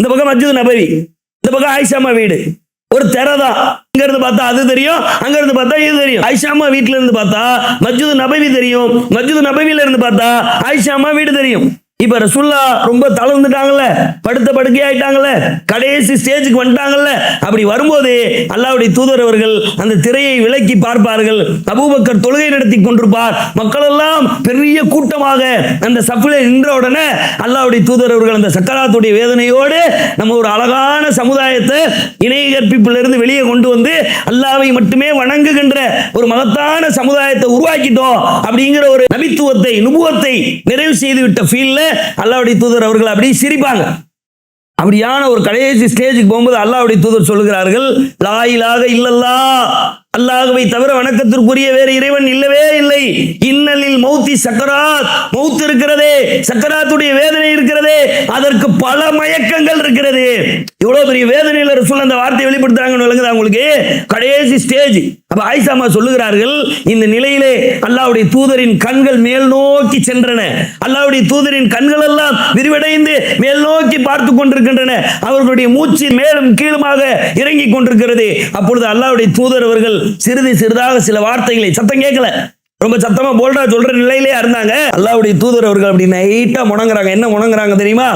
இந்த பக்கம் மஸ்ஜித் நபவி இந்த பக்கம் ஆயிஷாமா வீடு. ஒரு தெரை தான். இங்க இருந்து பார்த்தா அது தெரியும் அங்க இருந்து பார்த்தா இது தெரியும். ஆயிஷாமா வீட்டுல இருந்து பார்த்தா மஸ்ஜித் நபவி தெரியும். மஸ்ஜித் நபவியில இருந்து பார்த்தா ஆயிஷாமா வீடு தெரியும். இப்ப ரசுல்லா ரொம்ப தளர்ந்துட்டாங்கல்ல படுத்த படுக்கை ஆயிட்டாங்கல்ல கடைசி ஸ்டேஜுக்கு வந்துட்டாங்கல்ல அப்படி வரும்போது அல்லாவுடைய தூதர் அவர்கள் அந்த திரையை விலக்கி பார்ப்பார்கள். அபூபக்கர் தொழுகை நடத்தி கொண்டிருப்பார். மக்கள் எல்லாம் பெரிய கூட்டமாக அந்த சப்பில நின்ற உடனே அல்லாவுடைய தூதர் அவர்கள் அந்த சக்கராத்துடைய வேதனையோடு நம்ம ஒரு அழகான சமுதாயத்தை இணைய கற்பிப்பிலிருந்து வெளியே கொண்டு வந்து அல்லாவை மட்டுமே வணங்குகின்ற ஒரு மகத்தான சமுதாயத்தை உருவாக்கிட்டோம் அப்படிங்கிற ஒரு நபித்துவத்தை நுபுவத்தை நிறைவு செய்து விட்ட ஃபீல்ல அல்லாவுடைய தூதர் அவர்கள் அப்படி சிரிப்பாங்க. அப்படியான ஒரு கடைசி ஸ்டேஜுக்கு போகும்போது அல்லாவுடைய தூதர் சொல்லுகிறார்கள் லாயிலாக இல்லல்லா அல்லாகவை தவிர வணக்கத்திற்குரிய வேறு இறைவன் இல்லவே இல்லை. இன்னலில் மௌத்தி சக்கராத். மௌத் இருக்கிறதே. சக்கராத்துடைய வேதனை இருக்கிறதே. அதற்கு பல மயக்கங்கள் இருக்கிறது. இவ்வளவு பெரிய வேதனையில ரசூல் அந்த வார்த்தையை வெளிப்படுத்துறாங்கன்னு விளங்குதா உங்களுக்கு? கடைசி ஸ்டேஜ் அப்ப ஆயிசாமா சொல்லுகிறார்கள் இந்த நிலையிலே அல்லாவுடைய தூதரின் கண்கள் மேல் நோக்கி சென்றன. அல்லாவுடைய தூதரின் கண்கள் எல்லாம் விரிவடைந்து மேல் நோக்கி பார்த்து கொண்டிருக்கின்றன. அவர்களுடைய மூச்சு மேலும் கீழுமாக இறங்கி கொண்டிருக்கிறது. அப்பொழுது அல்லாவுடைய தூதர் அவர்கள் சிறிது சிறிதாக சில வார்த்தைகளை சத்தம் கேட்கல. ரொம்ப சத்தமா போல்டா சொல்ற நிலையிலே இருந்தாங்க. அல்லாவுடைய தூதர் அவர்கள் அப்படி நைட்டா முணங்குறாங்க. என்ன முணங்குறாங்க தெரியுமா?